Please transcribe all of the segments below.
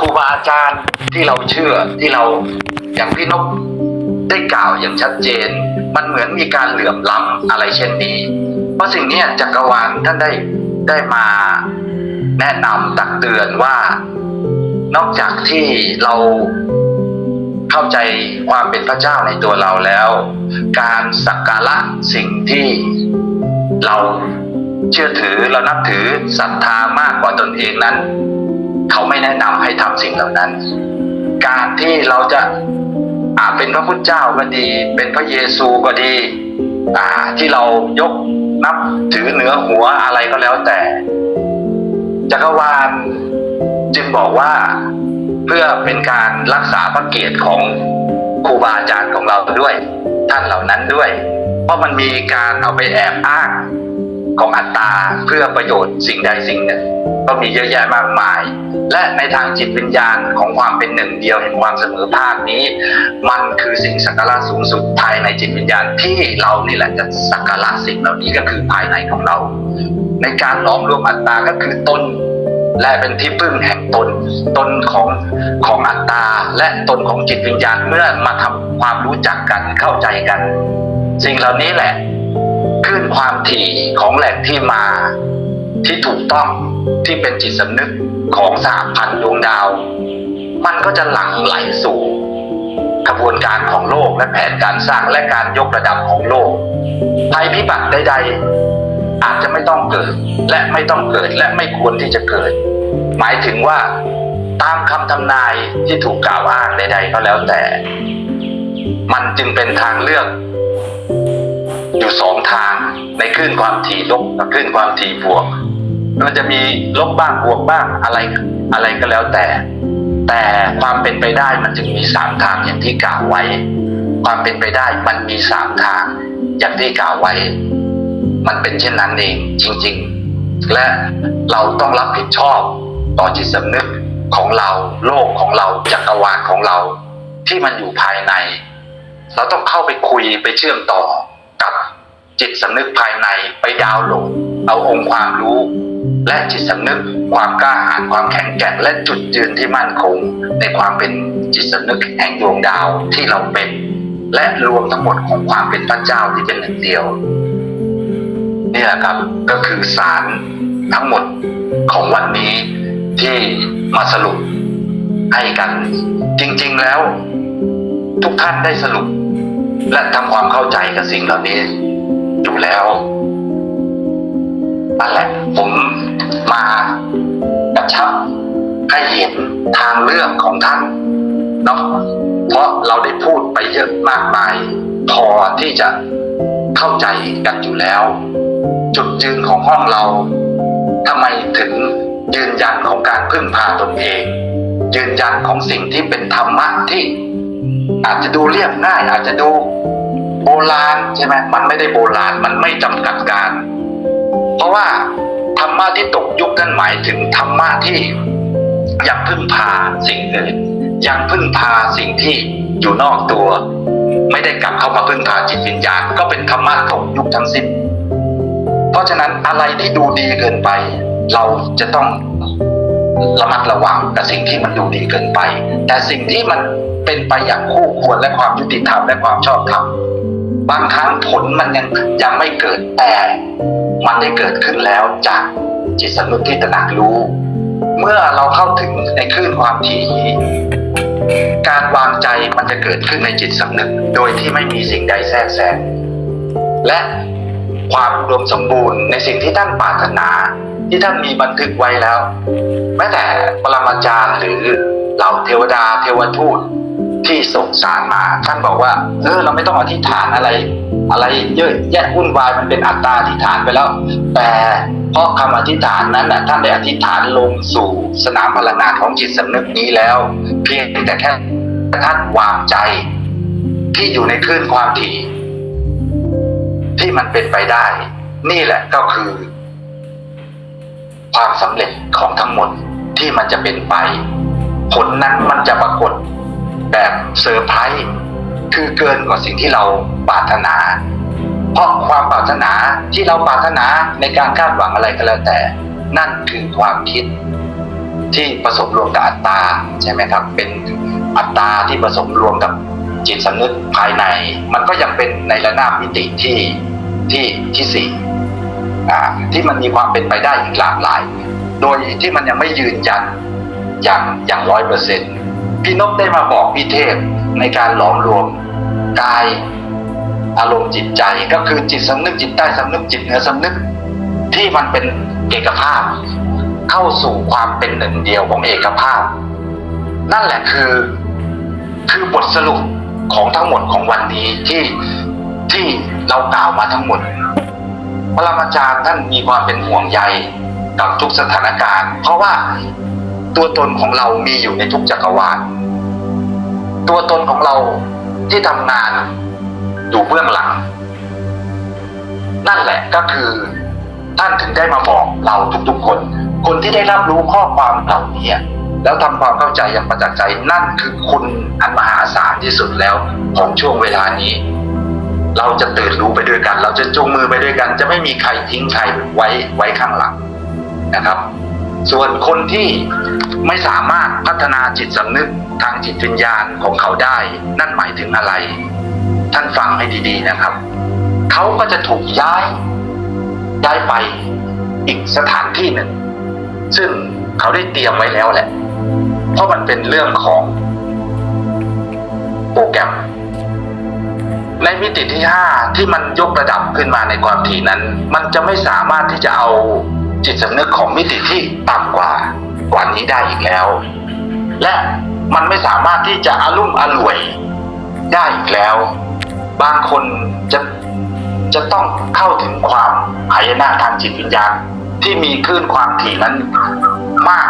ครูบาอาจารย์ที่เราเชื่อที่เราอย่างพี่นกได้กล่าวอย่างชัดเจน มันเหมือนมีการเหลื่อมล้ำอะไรเช่นนี้ เพราะสิ่งนี้จักรวาลท่านได้ได้มาแนะนำตักเตือนว่า นอกจากที่เราเข้าใจความเป็นพระเจ้าในตัวเราแล้ว การสักการะสิ่งที่เราเชื่อถือเรานับถือศรัทธามากกว่าตนเองนั้น เขาไม่แนะนำให้ทำสิ่งเหล่านั้น การที่เราจะอาเป็นพระพุทธเจ้าก็ดี เป็นพระเยซูก็ดี อ่า ที่เรายกนับถือเหนือหัวอะไรก็แล้วแต่ จักรวาลจึงบอกว่าเพื่อเป็นการรักษาพระเกียรติของครูบาอาจารย์ของเราด้วย ท่านเหล่านั้นด้วย เพราะมันมีการเอาไปแอบอ้างของอัตตาเพื่อประโยชน์สิ่งใดสิ่งหนึ่ง ก็มีเยอะแยะมากมาย และในทางจิตวิญญาณของความเป็นหนึ่งเดียวแห่งความเสมอภาคนี้ มันคือสิ่งสักการะสูงสุดภายในจิตวิญญาณที่เรานี่แหละจะสักการะสิ่งเหล่านี้ก็คือภายในของเรา ในการหลอมรวมอัตตาก็คือตนและเป็นที่พึ่งแห่งตน ตนของของอัตตา และตนของจิตวิญญาณเมื่อมาทำความรู้จักกันเข้าใจกัน สิ่งเหล่านี้แหละขึ้นความถี่ของแหล่งที่มา ที่ถูกต้องที่เป็นจิตสำนึกของสามพันดวงดาว มันก็จะหลั่งไหลสู่กระบวนการของโลกและแผนการสร้างและการยกระดับของโลกภัยพิบัติใด ๆ อาจจะไม่ต้องเกิด และไม่ต้องเกิดและไม่ควรที่จะเกิด หมายถึงว่าตามคำทำนายที่ถูกกล่าวอ้างใด ๆ ก็แล้วแต่ มันจึงเป็นทางเลือก อยู่สองทางในคลื่นความถี่ลบกับคลื่นความถี่บวก มันจะมีลบบ้างบวกบ้างอะไรอะไรก็แล้วแต่ แต่ความเป็นไปได้มันจึงมีสามทางอย่างที่กล่าวไว้ ความเป็นไปได้มันมีสามทางอย่างที่กล่าวไว้ มันเป็นเช่นนั้นเองจริง ๆ และเราต้องรับผิดชอบต่อจิตสำนึกของเราโลกของเราจักรวาลของเรา ที่มันอยู่ภายใน เราต้องเข้าไปคุยไปเชื่อมต่อกับจิตสำนึกภายในไปดาวน์โหลด เอาองค์ความรู้ และจิตสำนึกความกล้าหาญความแข็งแกร่งและจุดยืนที่มั่นคง ในความเป็นจิตสำนึกแห่งดวงดาวที่เราเป็น และรวมทั้งหมดของความเป็นพระเจ้าที่เป็นหนึ่งเดียวนี่แหละครับก็คือสารทั้งหมดของวันนี้ที่มาสรุปให้กัน จริงๆแล้ว ทุกท่านได้สรุป และทำความเข้าใจกับสิ่งเหล่านี้อยู่แล้ว นั่นแหละ ผมมากระชับให้เห็นทางเลือกของท่านเนาะเพราะเราได้พูดไปเยอะมากมาย พอที่จะเข้าใจกันอยู่แล้ว จุดยืนของห้องเราทำไมถึงยืนยันของการพึ่งพาตนเอง ยืนยันของสิ่งที่เป็นธรรมะที่ อาจจะดูเรียบง่าย อาจจะดูโบราณใช่ไหมมันไม่ได้โบราณมันไม่จำกัดการ เพราะว่าธรรมะที่ตกยุคนั้นหมายถึงธรรมะที่ยังพึ่งพาสิ่งอื่นยังพึ่งพาสิ่งที่อยู่นอกตัว ไม่ได้กลับเข้ามาพึ่งพาจิตวิญญาณก็เป็นธรรมะตกยุคทั้งสิ้น เพราะฉะนั้นอะไรที่ดูดีเกินไป เราจะต้องระมัดระวังกับสิ่งที่มันดูดีเกินไป แต่สิ่งที่มันเป็นไปอย่างคู่ควรและความยุติธรรมและความชอบธรรม บางครั้งผลมันยังยังไม่เกิดแต่ มันได้เกิดขึ้นแล้วจากจิตสำนึกที่ตระหนักรู้ เมื่อเราเข้าถึงในคลื่นความถี่การวางใจมันจะเกิดขึ้นในจิตสำนึก โดยที่ไม่มีสิ่งใดแทรกแซงและความอุดมสมบูรณ์ในสิ่งที่ท่านปรารถนา ที่ท่านมีบันทึกไว้แล้ว แม้แต่ปรมาจารย์หรือเหล่าเทวดาเทวทูต ที่ส่งสารมา ท่านบอกว่าเออเราไม่ต้องอธิษฐานอะไร อะไรเยอะแยะวุ่นวายมันเป็นอัตตาอธิษฐานไปแล้ว แต่เพราะคำอธิษฐานนั้นน่ะท่านได้อธิษฐานลงสู่สนามพลังงานของจิตสำนึกนี้แล้ว เพียงแต่แค่ท่านวางใจ ที่อยู่ในคลื่นความถี่ ที่มันเป็นไปได้ นี่แหละก็คือ ความสำเร็จของทั้งหมดที่มันจะเป็นไป ผลนั้นมันจะปรากฏ แบบเซอร์ไพรส์คือเกินกว่าสิ่งที่เราปรารถนา เพราะความปรารถนาที่เราปรารถนาในการคาดหวังอะไรก็แล้วแต่ นั่นคือความคิดที่ผสมรวมกับอัตตาใช่ไหมครับ เป็นอัตตาที่ผสมรวมกับจิตสำนึกภายใน มันก็ยังเป็นในระนาบมิติที่ที่ที่สี่อ่าที่มันมีความเป็นไปได้อีกหลากหลาย โดยที่มันยังไม่ยืนยันอย่างอย่างร้อยเปอร์เซ็นต์ พี่นพได้มาบอกพี่เทพในการหลอมรวมกายอารมณ์จิตใจก็คือจิตสำนึกจิตใต้สำนึกจิตเหนือสำนึกที่มันเป็นเอกภาพ เข้าสู่ความเป็นหนึ่งเดียวของเอกภาพ นั่นแหละคือคือบทสรุปของทั้งหมดของวันนี้ที่ที่เรากล่าวมาทั้งหมดพระรามาจารย์ท่านมีความเป็นห่วงใยกับทุกสถานการณ์ เพราะว่า ตัวตนของเรามีอยู่ในทุกจักรวาล ตัวตนของเราที่ทำงานอยู่เบื้องหลัง นั่นแหละก็คือ ท่านถึงได้มาบอกเราทุกๆคน คนที่ได้รับรู้ข้อความเหล่านี้แล้วทำความเข้าใจอย่างประจักษ์ใจ นั่นคือคุณอันมหาศาลที่สุดแล้วของช่วงเวลานี้ เราจะตื่นรู้ไปด้วยกัน เราจะจูงมือไปด้วยกัน จะไม่มีใครทิ้งใครไว้ไว้ข้างหลังนะครับ ส่วนคนที่ไม่สามารถพัฒนาจิตสำนึกทางจิตวิญญาณของเขาได้ นั่นหมายถึงอะไร ท่านฟังให้ดีๆนะครับ เขาก็จะถูกย้ายย้ายไปอีกสถานที่หนึ่ง ซึ่งเขาได้เตรียมไว้แล้วแหละ เพราะมันเป็นเรื่องของโปรแกรม ในมิติที่ห้าที่มันยกระดับขึ้นมาในความถี่นั้น มันจะไม่สามารถที่จะเอา จิตสำนึกของมิติที่ต่ำกว่ากว่านี้ได้อีกแล้ว และมันไม่สามารถที่จะอารุ่มอร่วยได้อีกแล้ว บางคนจะจะต้องเข้าถึงความหายนะทางจิตวิญญาณที่มีคลื่นความถี่นั้นมาก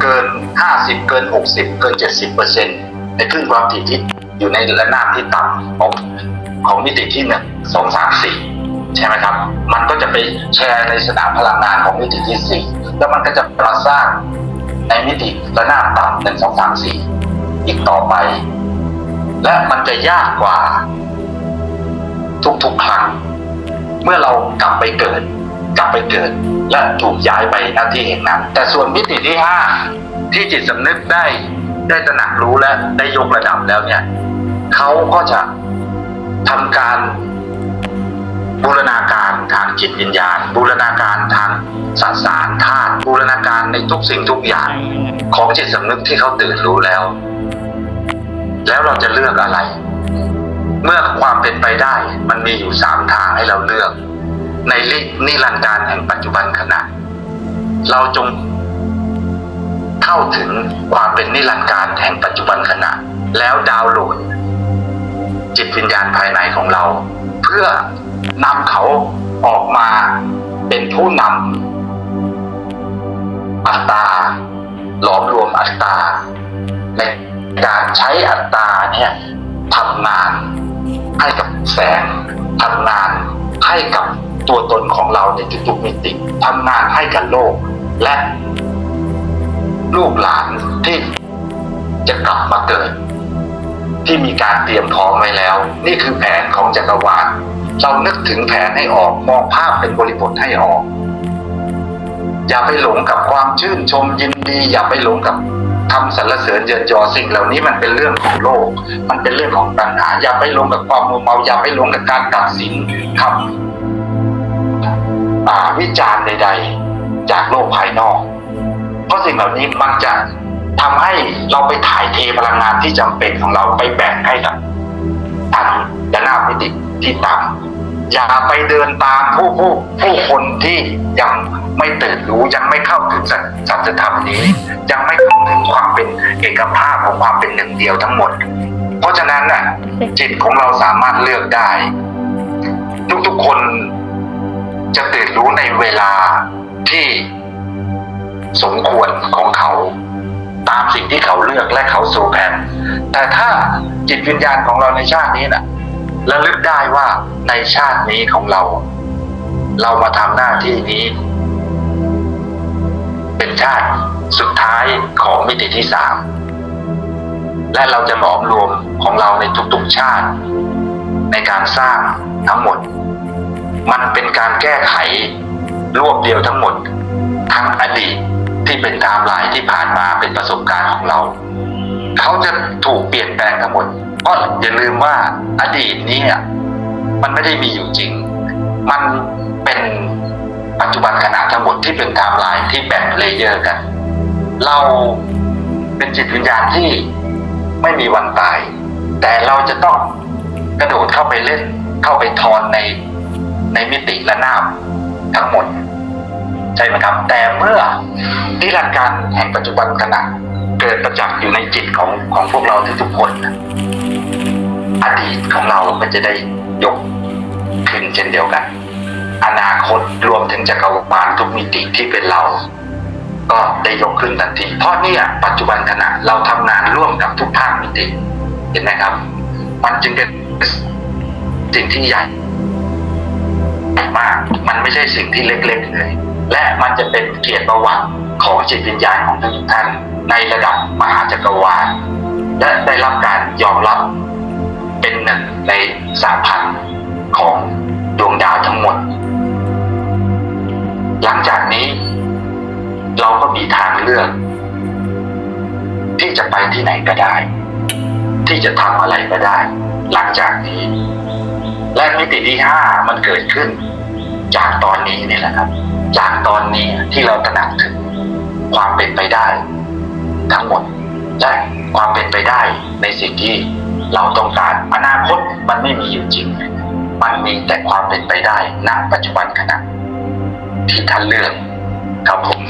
เกิน 50 เกิน 60 เกิน 70เปอร์เซ็นต์ในคลื่นความถี่ที่อยู่ในระนาบที่ต่ำของของมิติที่หนึ่งสองสามสี่ ใช่ไหมครับ มันก็จะไปแชร์ในสนามพลังงานของมิติที่สี่แล้วมันก็จะประสร้างในมิติระนาบต่ำหนึ่งสองสามสี่อีกต่อไป และมันจะยากกว่า ทุกๆครั้ง เมื่อเรากลับไปเกิด กลับไปเกิด และถูกย้ายไปณที่แห่งนั้น แต่ส่วนมิติที่ห้าที่จิตสำนึกได้ได้ตระหนักรู้และได้ยกระดับแล้วเนี่ยเขาก็จะทำการ บูรณาการทางจิตวิญญาณ บูรณาการทางสสารธาตุบูรณาการในทุกสิ่งทุกอย่าง ของจิตสำนึกที่เขาตื่นรู้แล้ว แล้วเราจะเลือกอะไร เมื่อความเป็นไปได้มันมีอยู่สามทางให้เราเลือก ในลินิรันดร์การแห่งปัจจุบันขณะ เราจงเข้าถึงความเป็นนิรันดร์การแห่งปัจจุบันขณะ แล้วดาวน์โหลด จิตวิญญาณภายในของเรา เพื่อ นำเขาออกมาเป็นผู้นำอัตตาหลอมรวมอัตตาในการใช้อัตตาเนี่ยทำงานให้กับแสงทำงานให้กับตัวตนของเราในทุกๆมิติทำงานให้กับโลก และลูกหลานที่จะกลับมาเกิด ที่มีการเตรียมพร้อมไว้แล้ว นี่คือแผนของจักรวาล เรานึกถึงแผนให้ออกมองภาพเป็นบริบทให้ออกอย่าไปหลงกับความชื่นชมยินดี อย่าไปหลงกับคำสรรเสริญเยินยอสิ่งเหล่านี้มันเป็นเรื่องของโลก มันเป็นเรื่องของปัญหา อย่าไปหลงกับความมัวเมาอย่าไปหลงกับการตัดสินคำาวิจารณ์ใด ๆ จากโลกภายนอก เพราะสิ่งเหล่านี้มันจะทำให้เราไปถ่ายเทพลังงานที่จำเป็นของเราไปแบ่งให้กับทางดานามิติ ที่ต่ำอย่าไปเดินตามผู้ผู้ผู้คนที่ยังไม่ตื่นรู้ยังไม่เข้าถึงสัจธรรมนี้ ยังไม่เข้าถึงความเป็นเอกภาพของความเป็นหนึ่งเดียวทั้งหมด เพราะฉะนั้นน่ะ จิตของเราสามารถเลือกได้ ทุกๆคนจะตื่นรู้ในเวลาที่สมควรของเขา ตามสิ่งที่เขาเลือกและเขาสู่แผนแต่ถ้าจิตวิญญาณของเราในชาตินี้นะ่ะ ระลึกได้ว่าในชาตินี้ของเรา เรามาทำหน้าที่นี้ เป็นชาติสุดท้ายของมิติที่สามและเราจะหลอมรวมของเราในทุกๆชาติ ในการสร้างทั้งหมด มันเป็นการแก้ไขรวบเดียวทั้งหมด ทั้งอดีตที่เป็นไทม์ไลน์ที่ผ่านมาเป็นประสบการณ์ของเรา เขาจะถูกเปลี่ยนแปลงทั้งหมด พราะอย่าลืมว่าอดีตนี้มันไม่ได้มีอยู่จริง มันเป็นปัจจุบันขณะทั้งหมดที่เป็นไทม์ไลน์ที่แบ่งเลเยอร์กัน เราเป็นจิตวิญญาณที่ไม่มีวันตาย แต่เราจะต้องกระโดดเข้าไปเล่น เข้าไปทอนในในมิติและนาบทั้งหมด ใช่ไหมครับ แต่เมื่อนิรันดร์การแห่งปัจจุบันขณะเกิดประจักษ์อยู่ในจิตของของพวกเราทุกๆคนนะ อดีตของเราก็จะได้ยกขึ้นเช่นเดียวกัน อนาคตรวมถึงจักรวาลทุกมิติที่เป็นเรา ก็ได้ยกขึ้นทันที เพราะเนี่ยปัจจุบันขณะเราทำงานร่วมกับทุกภาคมิติ เห็นไหมครับ มันจึงเป็นสิ่งที่ใหญ่มาก มันไม่ใช่สิ่งที่เล็กๆเลย และมันจะเป็นเกียรติประวัติของจิตวิญญาณของทุกท่านในระดับมหาจักรวาลและได้รับการยอมรับ สามพันของดวงดาวทั้งหมด หลังจากนี้ เราก็มีทางเลือก ที่จะไปที่ไหนก็ได้ ที่จะทำอะไรก็ได้ หลังจากนี้ และมิติที่ห้ามันเกิดขึ้น จากตอนนี้เนี่ยแหละครับ จากตอนนี้ที่เราตระหนักถึงความเป็นไปได้ ทั้งหมดและความเป็นไปได้ในสิ่งที่ เราต้องการอนาคตมันไม่มีอยู่จริง มันมีแต่ความเป็นไปได้ณปัจจุบันขณะที่ท่านเลือกครับผม